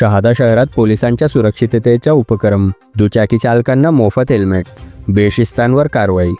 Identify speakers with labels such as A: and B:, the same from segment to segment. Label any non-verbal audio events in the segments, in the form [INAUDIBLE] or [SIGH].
A: शहादा शहरात पोलिसांच्या सुरक्षिततेचा उपक्रम. दुचाकी चालकांना मोफत हेल्मेट. बेशिस्तांवर कारवाई.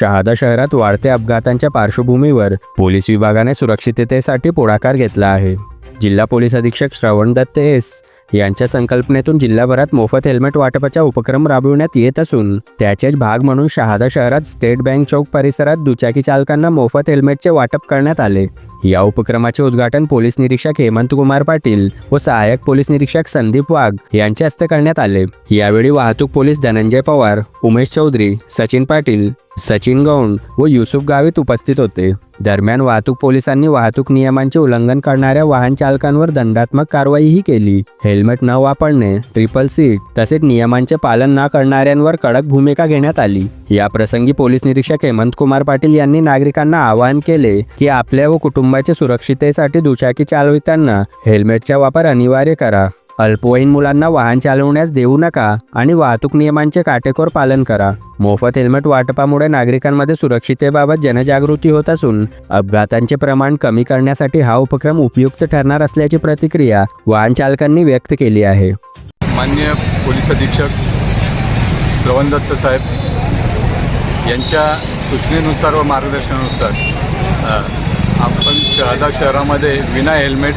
A: शहादा शहरात वाढत्या अपघातांच्या पार्श्वभूमीवर पोलीस विभागाने सुरक्षिततेसाठी पुढाकार घेतला आहे. जिल्हा पोलीस अधीक्षक श्रवण दत्त एस यांच्या संकल्पनेतून जिल्हाभरात मोफत हेल्मेट वाटपाचा उपक्रम राबविण्यात येत असून त्याचेच भाग म्हणून शहादा शहरात स्टेट बँक चौक परिसरात दुचाकी चालकांना मोफत हेल्मेटचे वाटप करण्यात आले. या उपक्रमाचे उद्घाटन पोलीस निरीक्षक हेमंत कुमार पाटील व सहाय्यक पोलीस निरीक्षक संदीप वाघ यांच्या हस्ते करण्यात आले. यावेळी वाहतूक पोलीस धनंजय पवार उमेश चौधरी सचिन पाटील सचिन गौंड व युसुफ गावित उपस्थित होते. दरम्यान वाहतूक पोलिसांनी वाहतूक नियमांचे उल्लंघन करणाऱ्या वाहन चालकांवर दंडात्मक कारवाईही केली. हेल्मेट न वापरणे ट्रिपल सीट तसेच नियमांचे पालन न करणाऱ्यांवर कडक भूमिका घेण्यात आली. या प्रसंगी पोलीस निरीक्षक हेमंत कुमार पाटील यांनी नागरिकांना आवाहन केले की आपल्या व कुटुंब कुटुंबाच्या सुरक्षितेसाठी दुचाकी चालविताना हेल्मेटचा वापर अनिवार्य करा. अल्पवयीन मुलांना वाहन चालवण्यास देऊ नका आणि वाहतूक नियमांचे काटेकोर पालन करा. मोफत हेल्मेट वाटपामुळे नागरिकांमध्ये सुरक्षितेबाबत जनजागृती होत असून अपघातांचे प्रमाण कमी करण्यासाठी हा उपक्रम उपयुक्त ठरणार असल्याची प्रतिक्रिया वाहन चालकांनी व्यक्त केली आहे.
B: मान्य पोलीस अधीक्षक श्रवण दत्त साहेब यांच्या सूचनेनुसार व मार्गदर्शनानुसार आपण शहादा शहरामध्ये विना हेल्मेट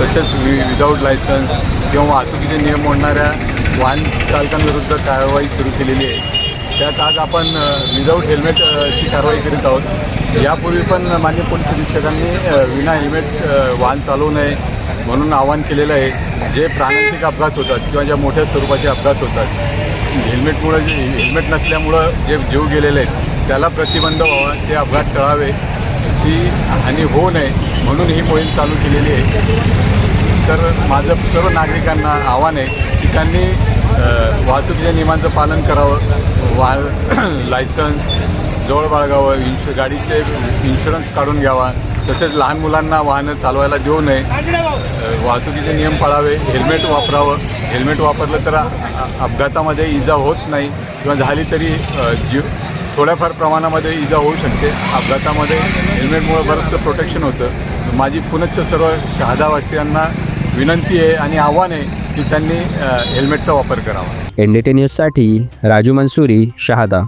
B: तसेच वि विदाऊट लायसन्स किंवा वाहतुकीचे नियम मोडणाऱ्या वाहन चालकांविरुद्ध कारवाई सुरू केलेली आहे. त्यात आज आपण विदाऊट हेल्मेटची कारवाई करीत आहोत. यापूर्वी पण मान्य पोलीस अधीक्षकांनी विना हेल्मेट वाहन चालवू नये म्हणून आवाहन केलेलं आहे. जे प्राणांतिक अपघात होतात किंवा ज्या मोठ्या स्वरूपाचे अपघात होतात हेल्मेटमुळं जे हेल्मेट नसल्यामुळं जे जीव गेलेले आहेत त्याला प्रतिबंध व्हावा ते अपघात टळावे. ही हानी होऊ नये म्हणून ही मोहीम चालू केलेली आहे. तर माझं सर्व नागरिकांना आव्हान आहे की त्यांनी वाहतुकीच्या नियमांचं पालन करावं. वा लायसन्स [CLEARS THROAT] जवळ बाळगावं इन्श गाडीचे इन्शुरन्स काढून घ्यावा. तसेच लहान मुलांना वाहनं चालवायला देऊ नये. वाहतुकीचे नियम पाळावे हेल्मेट वापरावं. हेल्मेट वापरलं तर अपघातामध्ये इजा होत नाही. किंवा झाली तरी जीव थोड्याफार प्रमाणामध्ये इजा होऊ शकते. अपघातामध्ये हेल्मेटमुळे बरंचसं प्रोटेक्शन होतं. माझी पुनच्च सर्व शहादावासियांना विनंती आहे आणि आव्हान आहे की त्यांनी हेल्मेटचा वापर करावा.
A: एनडीटी न्यूजसाठी राजू मंसुरी शहादा.